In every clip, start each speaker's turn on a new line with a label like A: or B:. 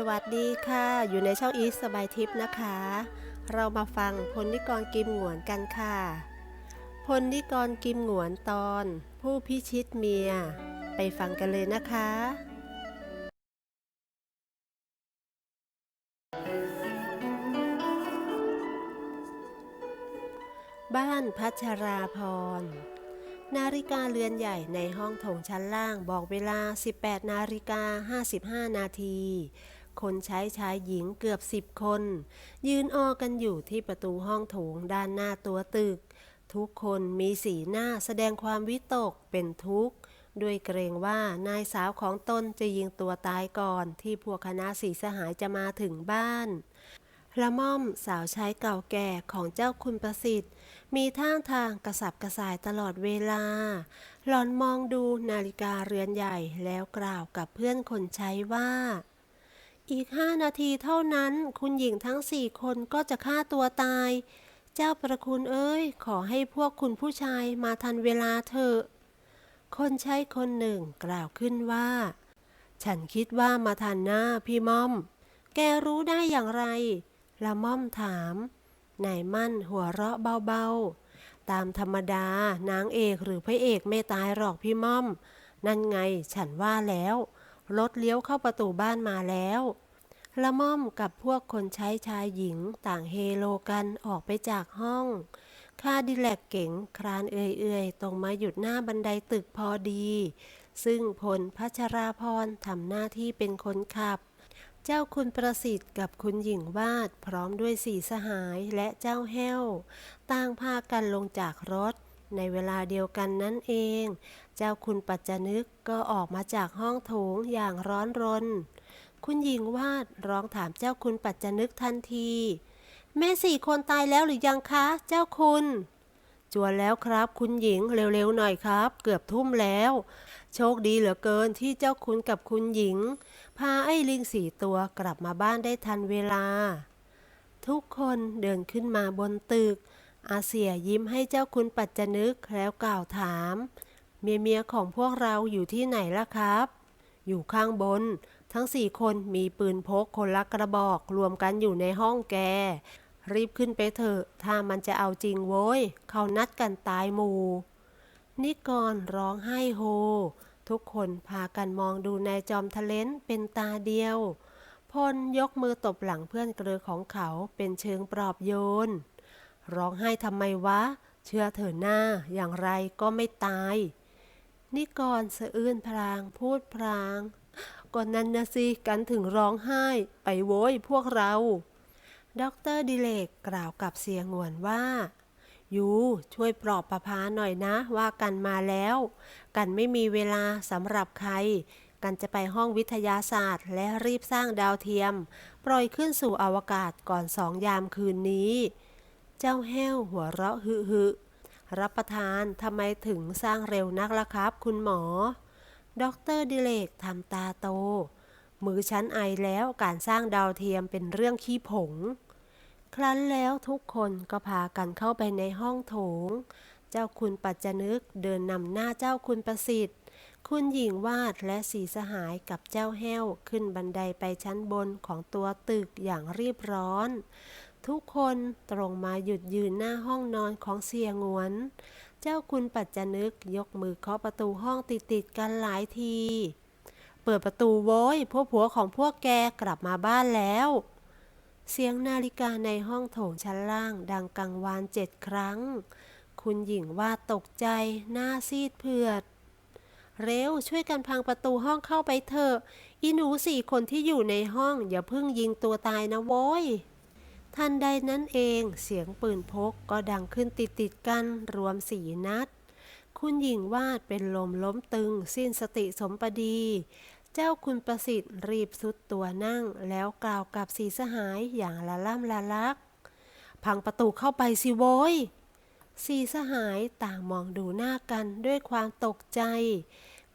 A: สวัสดีค่ะ อยู่ในช่องอีสสบายทิพย์นะคะ เรามาฟังพลนิกรกิมหงวนกันค่ะ พลนิกรกิมหงวนตอน ผู้พิชิตเมีย ไปฟังกันเลยนะคะ บ้านพัชราพร นาฬิกาเรือนใหญ่ในห้องโถงชั้นล่างบอกเวลา 18 นาฬิกา 55 นาที คนใช้ชายหญิงเกือบ10คน ยืนออกันอยู่ที่ประตูห้องโถงด้านหน้าตัวตึก ทุกคนมีสีหน้าแสดงความวิตกเป็นทุกข์ด้วยเกรงว่านายสาวของตนจะยิงตัวตายก่อนที่พวกคณะสีสหายจะมาถึงบ้านละม่อมสาวใช้เก่าแก่ของเจ้าคุณประสิทธิ์ มีท่าทางกระสับกระส่ายตลอดเวลา หลอนมองดูนาฬิกาเรือนใหญ่แล้วกล่าวกับเพื่อนคนใช้ว่า อีกห้านาทีเท่านั้น คุณหญิงทั้งสี่คนก็จะฆ่าตัวตาย เจ้าประคุณเอ้ย ขอให้พวกคุณผู้ชายมาทันเวลาเถอะ คนใช้คนหนึ่งกล่าวขึ้นว่า ฉันคิดว่ามาทันหน้าพี่ม่อม แกรู้ได้อย่างไร ละม่อมถาม นายมั่นหัวเราะเบาๆ ตามธรรมดานางเอกหรือพระเอกไม่ตายหรอกพี่ม่อม นั่นไงฉันว่าแล้ว รถเลี้ยวเข้าประตูบ้านมาแล้ว ละม่อมกับพวกคนใช้ชายหญิงต่างเฮโลกันออกไปจากห้องคาดิแลกเก๋งครานเอื่อยๆ ตรงมาหยุดหน้าบันไดตึกพอดี ซึ่งพลพัชราพรทำหน้าที่เป็นคนขับ เจ้าคุณประสิทธิ์กับคุณหญิงวาดพร้อมด้วยสี่สหายและเจ้าแห้วต่างพากันลงจากรถในเวลาเดียวกันนั่นเอง เจ้าคุณปัจจนึกก็ออกมาจากห้องโถงอย่างร้อนรน คุณหญิงวาดร้องถามเจ้าคุณปัจจนึกทันที แม่สี่คนตายแล้วหรือยังคะ เจ้าคุณจวนแล้วครับ คุณหญิงเร็วๆหน่อยครับ เกือบทุ่มแล้ว โชคดีเหลือเกินที่เจ้าคุณกับคุณหญิง พาไอ้ลิงสี่ตัวกลับมาบ้านได้ทันเวลา ทุกคนเดินขึ้นมาบนตึก อาเสียยิ้มให้เจ้าคุณปัจจนึกแล้วกล่าวถาม เมียเมียของพวกเราอยู่ที่ไหนล่ะครับ อยู่ข้างบน ทั้งสี่คนมีปืนพกคนละกระบอกรวมกันอยู่ในห้องแก รีบขึ้นไปเถอะ ถ้ามันจะเอาจริงโว้ย เขานัดกันตายหมู่ นิกรร้องไห้โฮ ทุกคนพากันมองดูนายจอมทะเลนเป็นตาเดียว พลยกมือตบหลังเพื่อนเกลือของเขาเป็นเชิงปลอบโยน ร้องไห้ทำไมวะ เชื่อเถอะหน้า อย่างไรก็ไม่ตาย นิกรสะอื้นพลางพูดพลางก่อนนั้นนะสิกันถึงร้องไห้ ไปโว้ยพวกเราด็อกเตอร์ดิเลกกล่าวกับเสียงหวนว่า ยูช่วยปลอบประพาหน่อยนะว่ากันมาแล้ว กันไม่มีเวลาสำหรับใคร กันจะไปห้องวิทยาศาสตร์ และรีบสร้างดาวเทียม ปล่อยขึ้นสู่อวกาศก่อนสองยามคืนนี้ เจ้าแห้วหัวเราะหึหึ รับประทานทำไมถึงสร้างเร็วนักล่ะครับ คุณหมอด็อกเตอร์ดิเลกทำตาโต มือชั้นไอแล้วการสร้างดาวเทียมเป็นเรื่องขี้ผง ครั้นแล้วทุกคนก็พากันเข้าไปในห้องโถง เจ้าคุณปัจจนึกเดินนำหน้าเจ้าคุณประสิทธิ์ คุณหญิงวาดและสีสหายกับเจ้าแห้วขึ้นบันไดไปชั้นบนของตัวตึกอย่างรีบร้อน ทุกคนตรงมาหยุดยืนหน้าห้องนอนของเสียงวน เจ้าคุณปัจจนึกยกมือเคาะประตูห้องติดๆกันหลายที เปิดประตูโว้ยพวกผัวของพวกแกกลับมาบ้านแล้ว เสียงนาฬิกาในห้องโถงชั้นล่างดังกังวานเจ็ดครั้ง คุณหญิงว่าตกใจหน้าซีดเผือด เร็วช่วยกันพังประตูห้องเข้าไปเถอะอีหนูสี่คนที่อยู่ในห้องอย่าเพิ่งยิงตัวตายนะโว้ย ทันใดนั้นเองเสียงปืนพกก็ดังขึ้นติดติดกันรวมสี่นัด คุณหญิงวาดเป็นลมล้มตึง สิ้นสติสมปดี เจ้าคุณประสิทธิ์รีบสุดตัวนั่ง แล้วกล่าวกับสีสหายอย่างละล่ำละลัก พังประตูเข้าไปสิโว้ยสีสหายต่างมองดูหน้ากันด้วยความตกใจ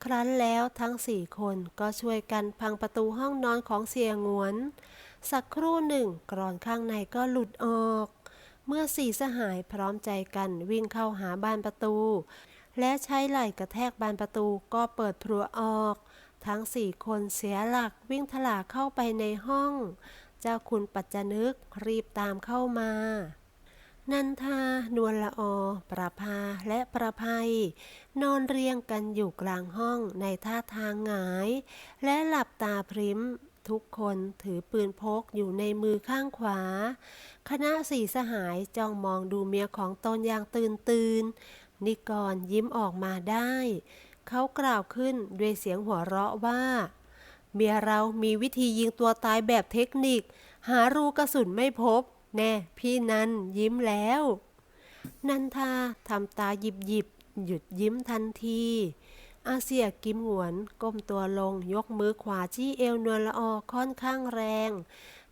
A: ครั้นแล้วทั้งสี่คนก็ช่วยกันพังประตูห้องนอนของเสียงวน สักครู่หนึ่งกรอนข้างในก็หลุดออก เมื่อสี่สหายพร้อมใจกันวิ่งเข้าหาบานประตู และใช้ไหล่กระแทกบานประตูก็เปิดพรัวออก ทั้งสี่คนเสียหลักวิ่งถลาเข้าไปในห้อง เจ้าคุณปัจจนึกรีบตามเข้ามานันทา นวลละอ ประภา และประภัย นอนเรียงกันอยู่กลางห้องในท่าทางหงาย และหลับตาพริ้ม ทุกคนถือปืนพกอยู่ในมือข้างขวา คณะสี่สหายจ้องมองดูเมียของตนอย่างตื่นตื่นนิกรยิ้มออกมาได้ เขากล่าวขึ้นด้วยเสียงหัวเราะว่า เมียเรามีวิธียิงตัวตายแบบเทคนิค หารูกระสุนไม่พบ แน่พี่นันยิ้มแล้ว นันทาทำตาหยิบหยิบหยุดยิ้มทันที อาเซียกิมหวน ก้มตัวลง ยกมือขวาชี้เอวนวลละออค่อนข้างแรง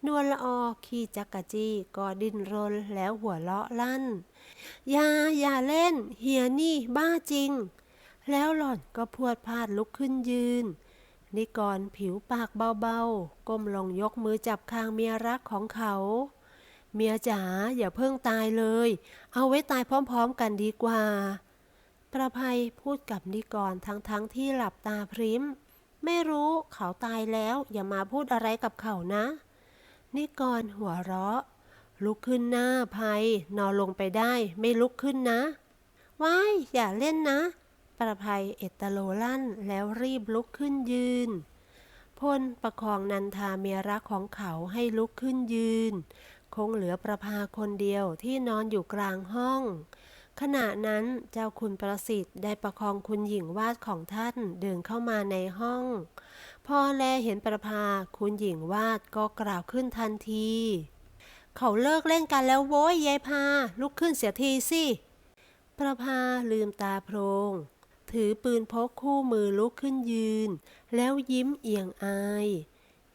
A: นวลละออขี้จักกะจี้ก็ดิ้นรนแล้วหัวเราะลั่น อย่าอย่าเล่น เฮียนี่บ้าจริง แล้วหล่อนก็พวดพลาดลุกขึ้นยืน นิกรผิวปากเบาๆ ก้มลงยกมือจับคางเมียรักของเขา เมียจ๋าอย่าเพิ่งตายเลย เอาไว้ตายพร้อมๆกันดีกว่า ประภัยพูดกับนิกรทั้งๆทที่หลับตาพริ้มไม่รู้เขาตายแล้วอย่ามาพูดอะไรกับเขานะ นิกรหัวเราะ ลุกขึ้นหน้าภัย นอนลงไปได้ไม่ลุกขึ้นนะว้ายอย่าเล่นนะ ประภัยเอตโลลั่นแล้วรีบลุกขึ้นยืนพลประคองนันทาเมียรักของเขาให้ลุกขึ้นยืน คงเหลือประภาคนเดียวที่นอนอยู่กลางห้อง ขณะนั้นเจ้าคุณประสิทธิ์ได้ประคองคุณหญิงวาดของท่านเดินเข้ามาในห้อง พอแลเห็นประภาคุณหญิงวาดก็กล่าวขึ้นทันที เขาเลิกเล่นกันแล้วโว้ยยายพา ลุกขึ้นเสียทีสิ ประภาลืมตาโพรง ถือปืนพกคู่มือลุกขึ้นยืน แล้วยิ้มเอียงอาย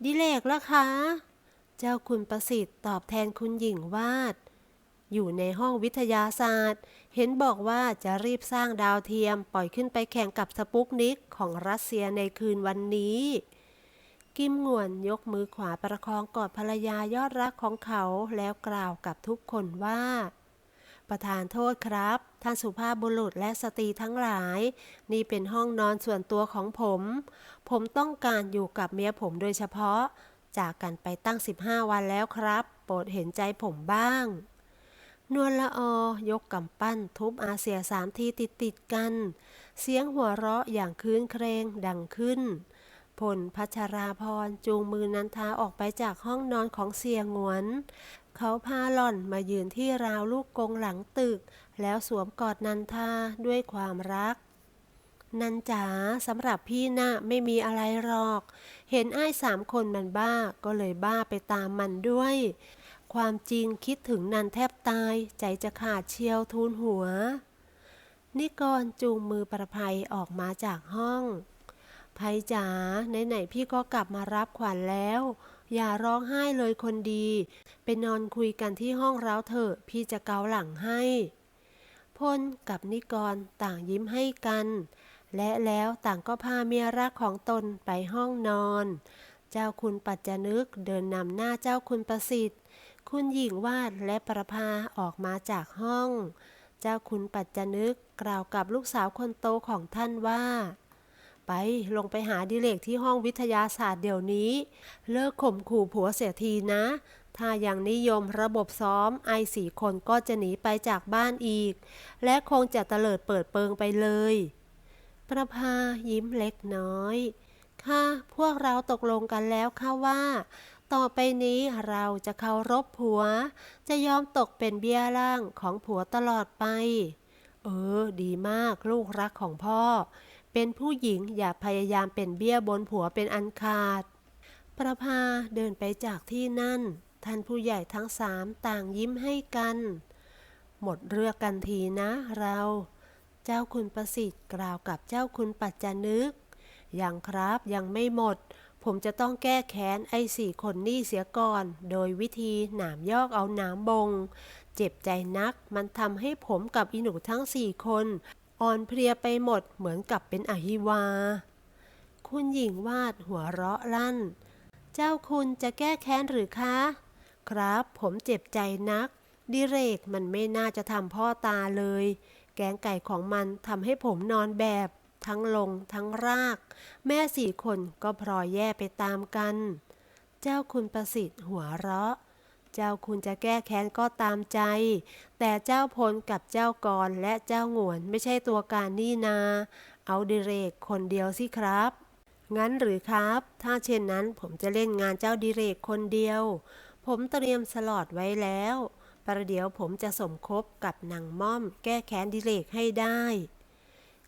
A: ดิเลกละคะ เจ้าคุณประสิทธิ์ตอบแทนคุณหญิงวาด อยู่ในห้องวิทยาศาสตร์ เห็นบอกว่าจะรีบสร้างดาวเทียมปล่อยขึ้นไปแข่งกับสปุกนิกของรัสเซียในคืนวันนี้ กิมงวนยกมือขวาประคองกอดภรรยายอดรักของเขาแล้วกล่าวกับทุกคนว่า ประธานโทษครับ ท่านสุภาพบุรุษและสตรีทั้งหลาย นี่เป็นห้องนอนส่วนตัวของผม ผมต้องการอยู่กับเมียผมโดยเฉพาะ จากกันไปตั้ง 15 วันแล้วครับ โปรดเห็นใจผมบ้าง นวลละออยกกำปั้นทุบอาเซียสามทีติดติดกัน เสียงหัวเราะอย่างคืนเครงดังขึ้นพลพัชราพรจูงมือนันทาออกไปจากห้องนอนของเสียงวน เขาพาหล่อนมายืนที่ราวลูกกรงหลังตึก แล้วสวมกอดนันทาด้วยความรักนันจ๋าสำหรับพี่น่ะไม่มีอะไรหรอก เห็นไอ้สามคนมันบ้าก็เลยบ้าไปตามมันด้วย ความจริงคิดถึงนันแทบตาย ใจจะขาดเชียวทูลหัว นิกรจูงมือประภัยออกมาจากห้องภัยจ๋าไหนๆพี่ก็กลับมารับขวัญแล้ว อย่าร้องไห้เลยคนดี ไปนอนคุยกันที่ห้องเราเถอะ พี่จะเกาหลังให้ พลกับนิกรต่างยิ้มให้กัน และแล้วต่างก็พาเมียรักของตนไปห้องนอน เจ้าคุณปัจจนึกเดินนำหน้าเจ้าคุณประสิทธิ์ คุณหญิงวาดและประภาออกมาจากห้อง เจ้าคุณปัจจนึกกล่าวกับลูกสาวคนโตของท่านว่า ไปลงไปหาดิเลกที่ห้องวิทยาศาสตร์เดี๋ยวนี้ เลิกข่มขู่ผัวเสียทีนะ ถ้ายังนิยมระบบซ้อมไอสี่คนก็จะหนีไปจากบ้านอีก และคงจะเตลิดเปิดเปิงไปเลย ประภายิ้มเล็กน้อย ค่ะ พวกเราตกลงกันแล้วค่ะว่า ต่อไปนี้เราจะเคารพผัว จะยอมตกเป็นเบี้ยล่างของผัวตลอดไป เออ ดีมากลูกรักของพ่อ เป็นผู้หญิงอย่าพยายามเป็นเบี้ยบนผัวเป็นอันขาด ประภาเดินไปจากที่นั่น ท่านผู้ใหญ่ทั้งสามต่างยิ้มให้กัน หมดเรื่องกันทีนะเรา เจ้าคุณประสิทธิ์กล่าวกับเจ้าคุณปัจจนึก ยังครับยังไม่หมด ผมจะต้องแก้แค้นไอ้สี่คนนี่เสียก่อน โดยวิธีหนามยอกเอาหนามบง เจ็บใจนัก มันทำให้ผมกับอีหนูทั้งสี่คนอ่อนเพลียไปหมดเหมือนกับเป็นอหิวา คุณหญิงวาดหัวเราะลั่น เจ้าคุณจะแก้แค้นหรือคะ ครับ ผมเจ็บใจนัก ดิเรกมันไม่น่าจะทำพ่อตาเลย แกงไก่ของมันทำให้ผมนอนแบบ ทั้งลงทั้งราก แม่สี่คนก็พลอยแย่ไปตามกัน เจ้าคุณประสิทธิ์หัวเราะ เจ้าคุณจะแก้แค้นก็ตามใจ แต่เจ้าพลกับเจ้ากรและเจ้าหงวนไม่ใช่ตัวการนี่นา เอาดิเรกคนเดียวสิครับ งั้นหรือครับ ถ้าเช่นนั้นผมจะเล่นงานเจ้าดิเรกคนเดียว ผมเตรียมสลอดไว้แล้ว ประเดี๋ยวผมจะสมคบกับนางม่อม แก้แค้นดิเรกให้ได้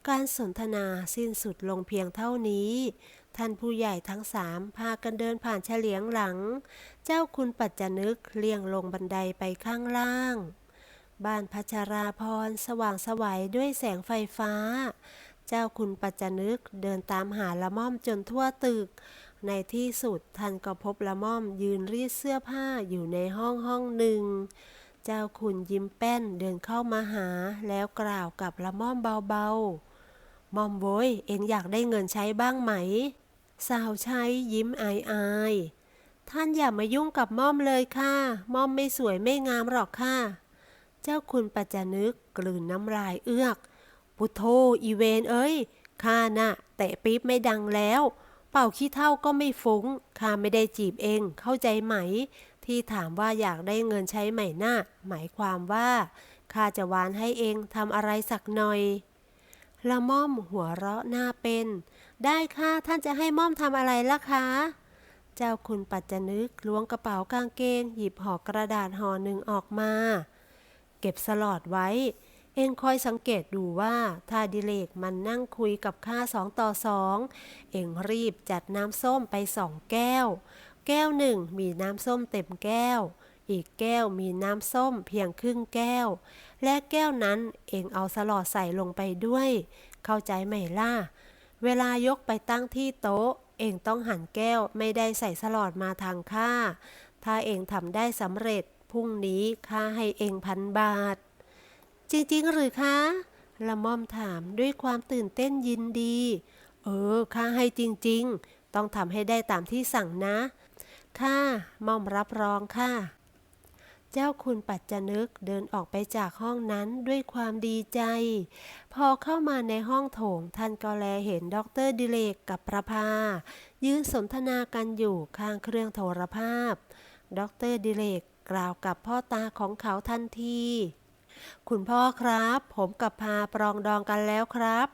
A: การสนทนาสิ้นสุดลงเพียงเท่านี้ ท่านผู้ใหญ่ทั้งสามพากันเดินผ่านเฉลียงหลัง เจ้าคุณปัจจนึกเลี่ยงลงบันไดไปข้างล่าง บ้านพัชราพรสว่างสวัยด้วยแสงไฟฟ้า เจ้าคุณปัจจนึกเดินตามหาละม่อมจนทั่วตึก ในที่สุดท่านก็พบละม่อมยืนรีดเสื้อผ้าอยู่ในห้องห้องหนึ่งเจ้าคุณยิ้มแป้นเดินเข้ามาหาแล้วกล่าวกับละม่อมเบาๆ มอมโว้ยเอ็งอยากได้เงินใช้บ้างไหม สาวใช้ยิ้มอายอายๆท่านอย่ามายุ่งกับม่อมเลยค่ะ ม่อมไม่สวยไม่งามหรอกค่ะ เจ้าคุณปัจจนึกกลืนน้ำลายเอื้อก พุทโธอีเวนเอ้ย ข้าน่ะเตะปี๊บไม่ดังแล้ว เป่าขี้เท่าก็ไม่ฟุ้ง ข้าไม่ได้จีบเอง เข้าใจไหม ที่ถามว่าอยากได้เงินใช้ไหมหน่ะหมายความว่า ข้าจะวานให้เองทำอะไรสักหน่อย ละม่อมหัวเราะหน้าเป็น ได้ค่ะท่านจะให้ม่อมทำอะไรล่ะคะ เจ้าคุณปัจจนึกล้วงกระเป๋ากางเกง หยิบห่อกระดาษห่อหนึ่งออกมา เก็บสลอดไว้ เองคอยสังเกตดูว่าถ้าดิเลกมันนั่งคุยกับข้าสองต่อสองเองรีบจัดน้ำส้มไปสองแก้ว แก้วหนึ่งมีน้ำส้มเต็มแก้ว อีกแก้วมีน้ำส้มเพียงครึ่งแก้ว และแก้วนั้นเองเอาสลอดใส่ลงไปด้วย เข้าใจไหมล่ะ เวลายกไปตั้งที่โต๊ะ เองต้องหันแก้วไม่ได้ใส่สลอดมาทางข้า ถ้าเองทำได้สำเร็จ พรุ่งนี้ข้าให้เองพันบาท จริงๆหรือคะละม่อมถามด้วยความตื่นเต้นยินดี เออข้าให้จริงๆ ต้องทำให้ได้ตามที่สั่งนะ ค่ะม่อมรับรองค่ะ เจ้าคุณปัจจนึกเดินออกไปจากห้องนั้นด้วยความดีใจ พอเข้ามาในห้องโถงท่านก็แลเห็นด็อกเตอร์ดิเลกกับประภา ยืนสนทนากันอยู่ข้างเครื่องโทรภาพด็อกเตอร์ดิเลกกล่าวกับพ่อตาของเขาทันที คุณพ่อครับ ผมกับพาปรองดองกันแล้วครับ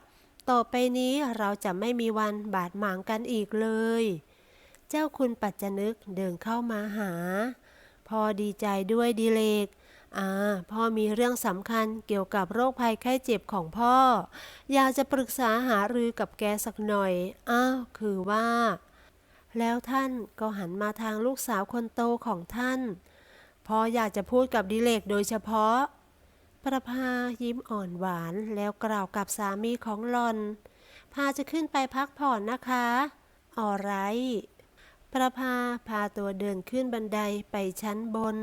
A: ต่อไปนี้เราจะไม่มีวันบาดหมางกันอีกเลย เจ้าคุณปัจจนึกเดินเข้ามาหา พ่อดีใจด้วยดีเลกอ่าพ่อมีเรื่องสำคัญเกี่ยวกับโรคภัยไข้เจ็บของพ่อ อยากจะปรึกษาหารือกับแกสักหน่อย อ้าว คือว่า แล้วท่านก็หันมาทางลูกสาวคนโตของท่าน พ่ออยากจะพูดกับดิเลกโดยเฉพาะ ประภายิ้มอ่อนหวานแล้วกล่าวกับสามีของหลอน พาจะขึ้นไปพักผ่อนนะคะ ออไร ประภาพาตัวเดินขึ้นบันไดไปชั้นบน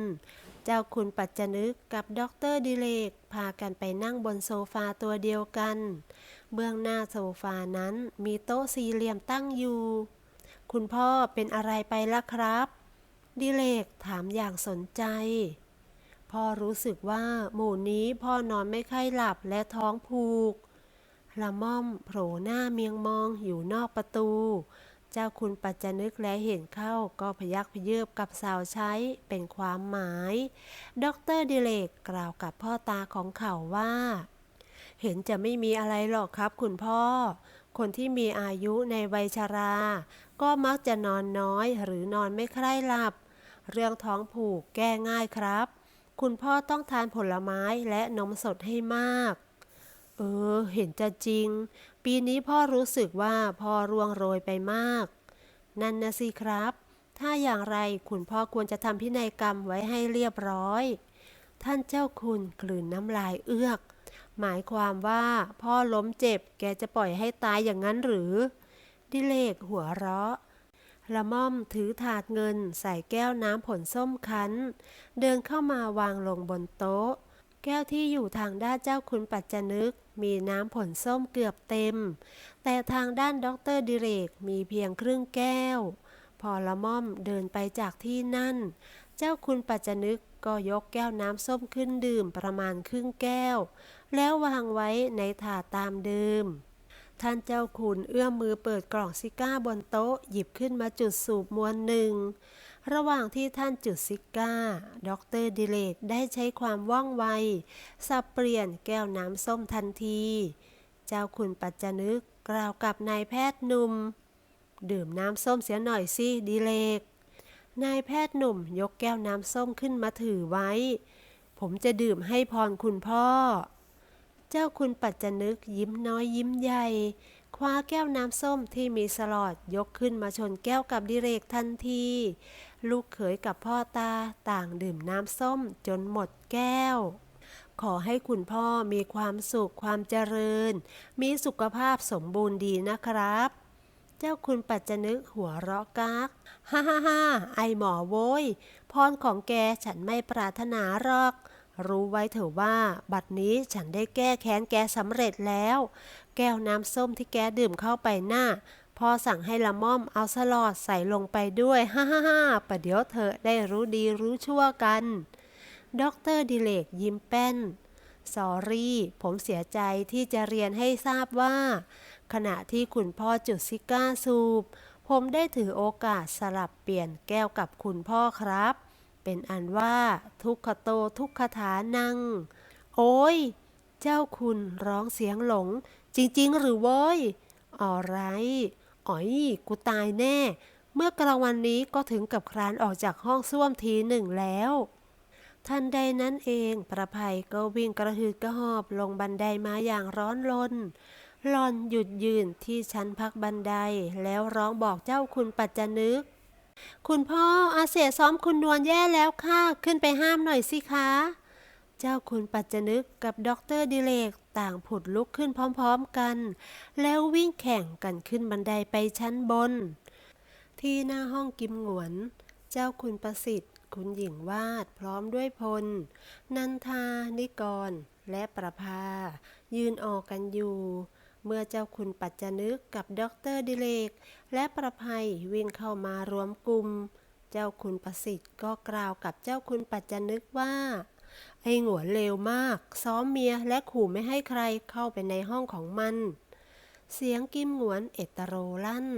A: เจ้าคุณปัจจนึกกับด็อกเตอร์ดิเลก พากันไปนั่งบนโซฟาตัวเดียวกัน เบื้องหน้าโซฟานั้นมีโต๊ะสี่เหลี่ยมตั้งอยู่ คุณพ่อเป็นอะไรไปล่ะครับ ดิเลกถามอย่างสนใจ พ่อรู้สึกว่าหมู่นี้พ่อนอนไม่ค่อยหลับและท้องผูกละม่อมโผล่หน้าเมียงมองอยู่นอกประตู เจ้าคุณปัจจนึกและเห็นเข้าก็พยักพยเยิบกับสาวใช้เป็นความหมายด็อกเตอร์ดิเลกกล่าวกับพ่อตาของเขาว่า เห็นจะไม่มีอะไรหรอกครับคุณพ่อ คนที่มีอายุในวัยชรา ก็มักจะนอนน้อยหรือนอนไม่ใคร่หลับ เรื่องท้องผูกแก้ง่ายครับ คุณพ่อต้องทานผลไม้และนมสดให้มาก เออ เห็นจะจริง ปีนี้พ่อรู้สึกว่าพ่อร่วงโรยไปมาก นั่นนะสิครับ ถ้าอย่างไรคุณพ่อควรจะทำพินัยกรรมไว้ให้เรียบร้อย ท่านเจ้าคุณกลืนน้ำลายเอื้อก หมายความว่าพ่อล้มเจ็บแกจะปล่อยให้ตายอย่างนั้นหรือ ดิเลกหัวเราะละม่อมถือถาดเงินใส่แก้วน้ำผลส้มคั้น เดินเข้ามาวางลงบนโต๊ะ แก้วที่อยู่ทางด้านเจ้าคุณปัจจนึก มีน้ำผลส้มเกือบเต็ม แต่ทางด้านด็อกเตอร์ดิเรกมีเพียงครึ่งแก้ว พอละม่อมเดินไปจากที่นั่น เจ้าคุณปัจจนึกก็ยกแก้วน้ำส้มขึ้นดื่มประมาณครึ่งแก้ว แล้ววางไว้ในถาดตามเดิม ท่านเจ้าคุณเอื้อมมือเปิดกล่องซิก้าบนโต๊ะหยิบขึ้นมาจุดสูบมวนหนึ่ง ระหว่างที่ท่านจุดซิก้า ดรดิเลกได้ใช้ความว่องไว สับเปลี่ยนแก้วน้ำส้มทันที เจ้าคุณปัจจนึกกล่าวกับนายแพทย์หนุ่ม ดื่มน้ำส้มเสียหน่อยสิดิเลก นายแพทย์หนุ่มยกแก้วน้ำส้มขึ้นมาถือไว้ ผมจะดื่มให้พรคุณพ่อ เจ้าคุณปัจจนึกยิ้มน้อยยิ้มใหญ่ คว้าแก้วน้ำส้มที่มีสลอดยกขึ้นมาชนแก้วกับดิเรกทันที ลูกเขยกับพ่อตาต่างดื่มน้ำส้มจนหมดแก้ว ขอให้คุณพ่อมีความสุขความเจริญ มีสุขภาพสมบูรณ์ดีนะครับ เจ้าคุณปัจจนึกหัวเราะกากฮ่าฮ่าฮ่าไอหมอโว้ยพรของแกฉันไม่ปรารถนาหรอกรู้ไว้เถอะว่า บัดนี้ฉันได้แก้แค้นแกสำเร็จแล้ว แก้วน้ำส้มที่แกดื่มเข้าไปหน้าพ่อสั่งให้ละม่อมเอาสลอดใส่ลงไปด้วย ฮ่าฮ่าฮ่าประเดี๋ยวเธอได้รู้ดีรู้ชั่วกันด็อกเตอร์ดิเลกยิ้มแป้นสอรี่ผมเสียใจที่จะเรียนให้ทราบว่า ขณะที่คุณพ่อจุดซิก้าสูบ ผมได้ถือโอกาสสลับเปลี่ยนแก้วกับคุณพ่อครับ เป็นอันว่าทุกขโตทุกขฐานัง โอ้ย เจ้าคุณร้องเสียงหลง จริงๆ หรือโว้ยอ๋อไรอ๋อยกูตายแน่ เมื่อกลางวันนี้ก็ถึงกับคลานออกจากห้องส้วมทีหนึ่งแล้วทันใดนั้นเองประภัยก็วิ่งกระหืดกระหอบลงบันไดมาอย่างร้อนรนหลอนหยุดยืนที่ชั้นพักบันไดแล้วร้องบอกเจ้าคุณปัจจนึก คุณพ่ออาเสียซ้อมคุณนวลแย่แล้วค่ะ ขึ้นไปห้ามหน่อยสิคะ เจ้าคุณปัจจนึกกับด็อกเตอร์ดิเลกต่างผุดลุกขึ้นพร้อมๆกัน แล้ววิ่งแข่งกันขึ้นบันไดไปชั้นบน ที่หน้าห้องกิมหงวน เจ้าคุณประสิทธิ์ คุณหญิงวาดพร้อมด้วยพล นันทา นิกร และประภา ยืนออกกันอยู่เมื่อเจ้าคุณปัจจนึกกับด็อกเตอร์ดิเลก และประภัยวิ่งเข้ามารวมกลุ่ม เจ้าคุณประสิทธิ์ก็กล่าวกับเจ้าคุณปัจจนึกว่า ไอ้หงวนเลวมาก ซ้อมเมียและขู่ไม่ให้ใครเข้าไปในห้องของมัน เสียงกิมหงวนเอตโรลั่น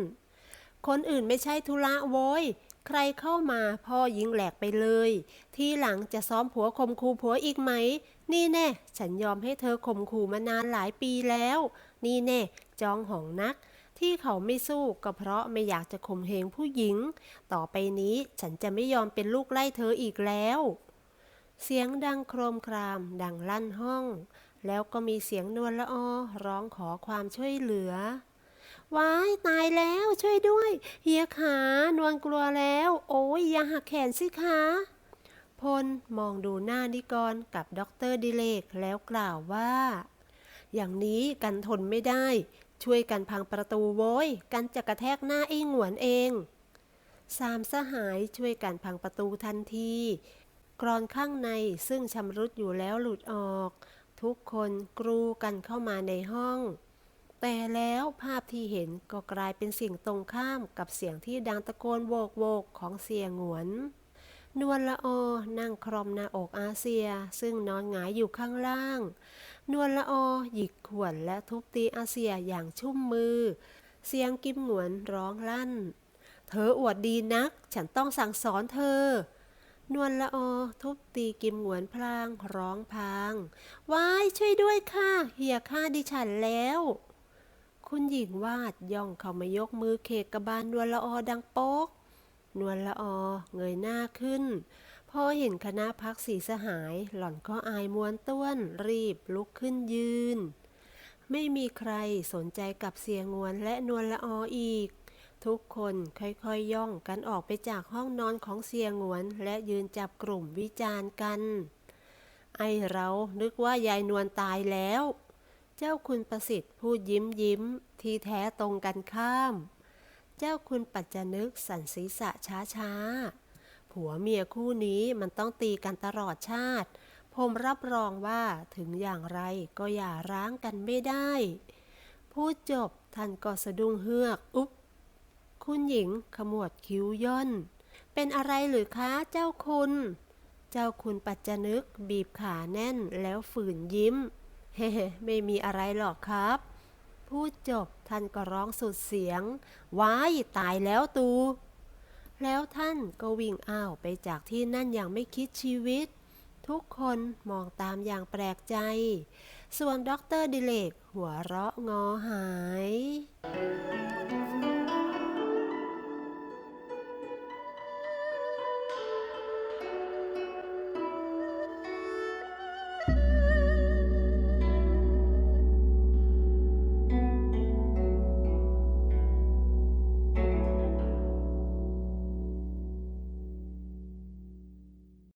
A: คนอื่นไม่ใช่ธุระโว้ย ใครเข้ามาพ่อยิงแหลกไปเลย ที่หลังจะซ้อมผัวข่มขู่ผัวอีกไหม นี่แน่ ฉันยอมให้เธอข่มขู่มานานหลายปีแล้ว นี่แน่ จองหองนักที่เขาไม่สู้ก็เพราะไม่อยากจะข่มเหงผู้หญิง ต่อไปนี้ฉันจะไม่ยอมเป็นลูกไล่เธออีกแล้ว เสียงดังโครมคราม ดังลั่นห้อง แล้วก็มีเสียงนวลละออร้องขอความช่วยเหลือ ว้ายตายแล้วช่วยด้วย เฮียขานวลกลัวแล้ว โอ้ยอย่าหักแขนสิคะพลมองดูหน้านิกรกับด็อกเตอร์ดิเลกแล้วกล่าวว่า อย่างนี้กันทนไม่ได้ ช่วยกันพังประตูโว้ย กันจะกระแทกหน้าไอ้หงวนเอง สามสหายช่วยกันพังประตูทันที กรอนข้างในซึ่งชำรุดอยู่แล้วหลุดออก ทุกคนกรูกันเข้ามาในห้อง แต่แล้วภาพที่เห็นก็กลายเป็นสิ่งตรงข้ามกับเสียงที่ดังตะโกนโวกโวกของเสียงวน นวลละออนั่งครอมหน้าอกอาเซีย ซึ่งนอนหงายอยู่ข้างล่าง นวลละออหยิกขวดและทุบตีอาเซียอย่างชุ่มมือ เสียงกิมหงวนร้องลั่น เธออวดดีนัก ฉันต้องสั่งสอนเธอ นวลละออทุบตีกิมหวนพลางร้องพางว้ายช่วยด้วยค่ะ เหียฆ่าดิฉันแล้ว คุณหญิงวาดย่องเข้ามายกมือเคกกระบาลนวลละออดังโป๊ก นวลละออเงยหน้าขึ้น พอเห็นคณะพักสีสหาย หล่อนก็อายมวนต้วน รีบลุกขึ้นยืน ไม่มีใครสนใจกับเสียงวนและนวลละอออีก ทุกคนค่อยๆย่องกันออกไปจากห้องนอนของเสียงวน และยืนจับกลุ่มวิจารณ์กัน ไอเรานึกว่ายายนวลตายแล้ว เจ้าคุณประสิทธิ์พูดยิ้มยิ้ม ที่แท้ตรงกันข้าม เจ้าคุณปัจจนึกสันศีษะช้าช้าผัวเมียคู่นี้มันต้องตีกันตลอดชาติ ผมรับรองว่าถึงอย่างไรก็อย่าร้างกันไม่ได้ พูดจบท่านก็สะดุ้งเฮือก อุ๊บ คุณหญิงขมวดคิ้วย่น เป็นอะไรหรือคะเจ้าคุณ เจ้าคุณปัจจนึกบีบขาแน่นแล้วฝืนยิ้ม เฮ้ไม่มีอะไรหรอกครับ พูดจบท่านก็ร้องสุดเสียง ว้ายตายแล้วตู แล้วท่านก็วิ่งอ้าวไปจากที่นั่นอย่างไม่คิดชีวิต ทุกคนมองตามอย่างแปลกใจ ส่วนด็อกเตอร์ดิเลกหัวเราะงอหาย